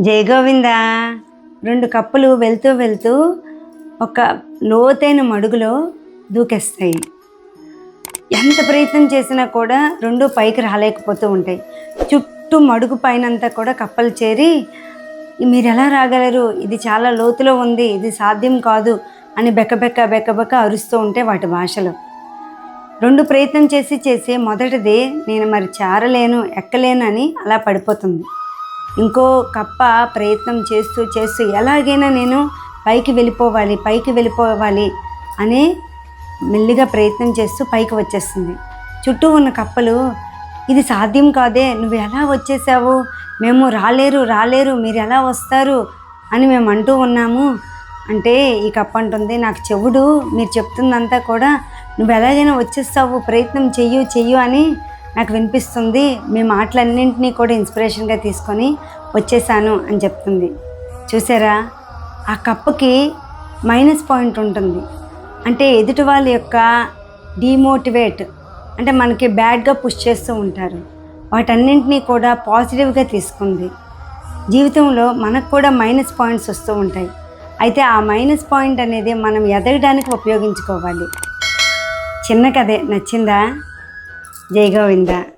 జై గోవింద. రెండు కప్పులు వెళ్తూ వెళ్తూ ఒక లోతైన మడుగులో దూకేస్తాయి. ఎంత ప్రయత్నం చేసినా కూడా రెండు పైకి రాలేకపోతూ ఉంటాయి. చుట్టూ మడుగు పైనంతా కూడా కప్పలు చేరి మీరు ఎలా రాగలరు? ఇది చాలా లోతులో ఉంది ఇది సాధ్యం కాదు అని బెక్కబెక్క బెక్కబెక్క అరుస్తూ ఉంటే వాటి భాషలో. రెండు ప్రయత్నం చేసి చేసి మొదటిది నేను మరి చారలేను ఎక్కలేను అని అలా పడిపోతుంది. ఇంకో కప్ప ప్రయత్నం చేస్తూ చేస్తూ ఎలాగైనా నేను పైకి వెళ్ళిపోవాలి పైకి వెళ్ళిపోవాలి అని మెల్లిగా ప్రయత్నం చేస్తూ పైకి వచ్చేస్తుంది. చుట్టూ ఉన్న కప్పలు ఇది సాధ్యం కాదే నువ్వు ఎలా వచ్చేసావు? మేము రాలేరు రాలేరు మీరు ఎలా వస్తారు అని మేము అంటూ ఉన్నాము. అంటే ఈ కప్ప అంటుంది నాకు చెవుడు మీరు చెప్తుందంతా కూడా నువ్వు ఎలాగైనా వచ్చేస్తావు ప్రయత్నం చెయ్యు చెయ్యు అని నాకు వినిపిస్తుంది. మీ మాటలన్నింటినీ కూడా ఇన్స్పిరేషన్గా తీసుకొని వచ్చేసాను అని చెప్తుంది. చూసారా? ఆ కప్పుకి మైనస్ పాయింట్ ఉంటుంది. అంటే ఎదుటి వాళ్ళ యొక్క డిమోటివేట్ అంటే మనకి బ్యాడ్గా పుష్ చేస్తూ ఉంటారు. వాటన్నింటినీ కూడా పాజిటివ్గా తీసుకుంది. జీవితంలో మనకు కూడా మైనస్ పాయింట్స్ వస్తూ ఉంటాయి. అయితే ఆ మైనస్ పాయింట్ అనేది మనం ఎదగడానికి ఉపయోగించుకోవాలి. చిన్న కథే. నచ్చిందా? ஜெய்கோவிந்தன்